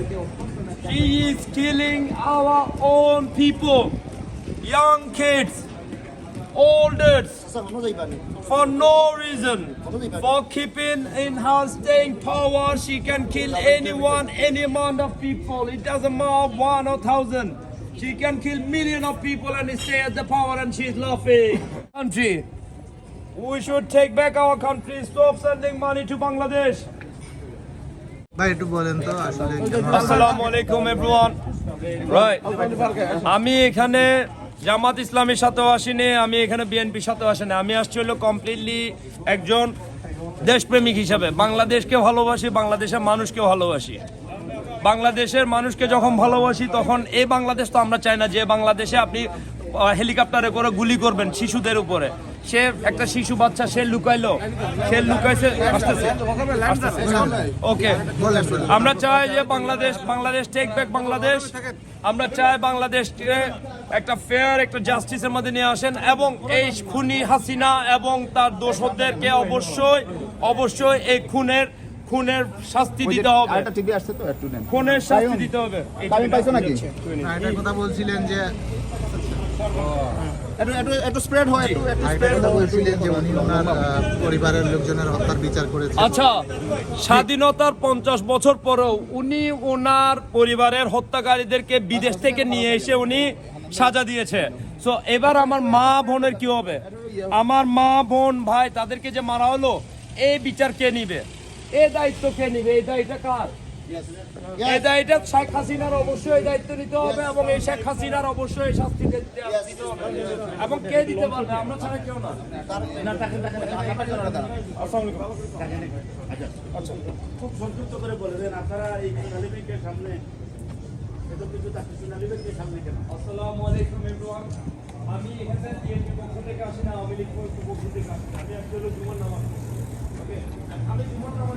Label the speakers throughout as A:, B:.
A: understand? He is killing our own people, young kids, olders, for no reason. For keeping in her staying power, she can kill anyone, any amount of people. It doesn't matter one or thousand. She can kill million of people and stay at the power and she's laughing. Country. We should take back our country. Stop sending money to Bangladesh.
B: ভাই একটু বলেন তো আসলে
A: আসসালামু আলাইকুম। Everyone right আমি এখানে জামাত ইসলামের সাথেও আসিনি আমি এখানে বিএনপির সাথেও আসিনি। আমি আসছি হলো কমপ্লিটলি একজন দেশপ্রেমিক হিসাবে। বাংলাদেশকে ভালোবাসি বাংলাদেশের মানুষকে ভালোবাসি। বাংলাদেশের মানুষকে যখন ভালোবাসি তখন এই বাংলাদেশ তো আমরা চাই না যে বাংলাদেশে আপনি হেলিকপ্টারে করে গুলি করবেন শিশুদের উপরে। সে একটা শিশু বাচ্চা সে লুকাইলো। সে লুকাইছে আসতেছে। ওকে। আমরা চাই যে বাংলাদেশ বাংলাদেশ টেক ব্যাক বাংলাদেশ। আমরা চাই বাংলাদেশকে একটা ফেয়ার একটা জাস্টিসের মধ্যে নিয়ে আসেন এবং এই খুনি হাসিনা এবং তার দোষদেরকে অবশ্যই অবশ্যই এই খুনের খুনের শাস্তি দিতে হবে।
C: আরেকটা টিভি আসছে তো একটু নেন।
A: খুনের শাস্তি দিতে হবে।
C: টাইম পাইছো নাকি?
B: না, এটার কথা বলছিলেন যে
C: হয়
A: আচ্ছা স্বাধীনতার পঞ্চাশ বছর পরেও উনি ওনার পরিবারের হত্যাকারীদেরকে বিদেশ থেকে নিয়ে এসে উনি সাজা দিয়েছে। সো এবার আমার মা বোনের কি হবে? আমার মা বোন ভাই তাদেরকে যে মারা হলো এই বিচার কে নিবে? এই দায়িত্ব কে নিবে? এই দায়িত্ব কার? এই দায়িত্ব শেখ হাসিনার অবশ্যই এই দায়িত্ব নিতে হবে এবং এই শেখ হাসিনার অবশ্যই শাস্তি দিতে হবে। এবং কে দিতে পারবে? আমরা ছাড়া কেউ না। আসসালামু আলাইকুম।
D: খুব সংক্ষিপ্ত করে বলে দেন আপনারা এই সোনালী ব্যাংকের সামনে এত কিছু থাকছে সোনালী ব্যাংকের সামনে কেন?
A: আসসালামু আলাইকুম এভরিওয়ান আমি এখানে বিএনপি পক্ষ থেকে আসি না আওয়ামী লীগ পক্ষ থেকে আসি না। আমি আসলে জুমার নামাজ? আমি জুমার নামাজ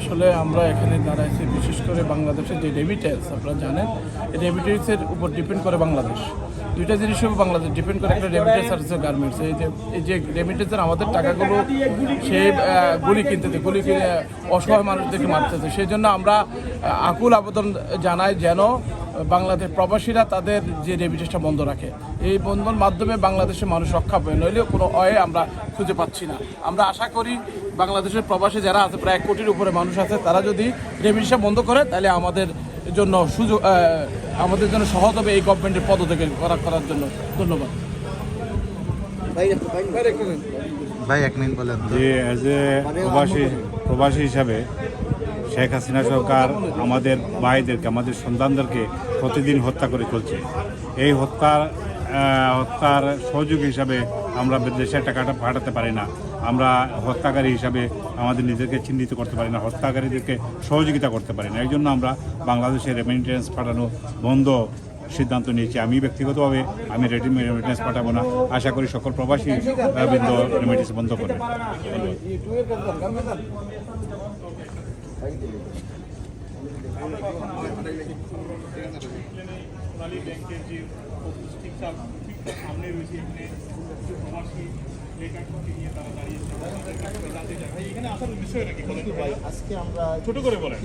B: আসলে
E: আমরা এখানে দাঁড়াইছি বিশেষ করে বাংলাদেশের যে রেমিটেন্স আপনারা জানেন, এই রেমিটেন্সের উপর ডিপেন্ড করে বাংলাদেশ। দুইটা জিনিসের উপর বাংলাদেশ ডিপেন্ড করে একটা রেমিটেন্স আর গার্মেন্টস এই যে এই যে রেমিটেন্সের আমাদের টাকাগুলো সে গুলি গুলি কিনতেছে গুলি কিনে অসহায় মানুষদেরকে মারতেছে সেই জন্য আমরা আকুল আবেদন জানাই যেন বাংলাদেশ প্রবাসীরা তাদের যে রেমিটেন্সটা বন্ধ রাখে এই বন্ধন মাধ্যমে বাংলাদেশের মানুষ রক্ষা পাবে নইলেও কোনো অয়ে আমরা খুঁজে পাচ্ছি না। আমরা আশা করি বাংলাদেশের প্রবাসী যারা আছে প্রায় এক কোটির উপরে মানুষ আছে তারা যদি রেমিটেন্সটা বন্ধ করে তাহলে আমাদের জন্য সুযোগ আমাদের জন্য সহজ হবে এই গভর্নমেন্টের পদত্যাগ করা করার জন্য। ধন্যবাদ।
B: ভাই এক মিনিট বলেন।
F: যে অ্যাজ এ প্রবাসী প্রবাসী হিসাবে শেখ হাসিনা সরকার আমাদের ভাইদেরকে, আমাদের সন্তানদেরকে প্রতিদিন হত্যা করে চলছে। এই হত্যার হত্যার সহযোগী হিসাবে আমরা দেশের টাকাটা পাঠাতে পারি না। আমরা হত্যাকারী হিসাবে আমাদের নিজেদেরকে চিহ্নিত করতে পারি না, হত্যাকারীদেরকে সহযোগিতা করতে পারি না। এই জন্য আমরা বাংলাদেশে রেমিটেন্স পাঠানো বন্ধ সিদ্ধান্ত নিয়েছি। আমি ব্যক্তিগতভাবে আমি রেডি রেমিটেন্স পাঠাবো না। আশা করি সকল প্রবাসী বৃন্দ রেমিটেন্স বন্ধ করবে।
D: সোনালী ব্যাংকের যে ঠিক সামনে রয়েছে এখানে প্রবাসী তারা এখানে আসার বিষয়টা কি বলেন
C: আজকে আমরা
D: ছোট করে বলেন।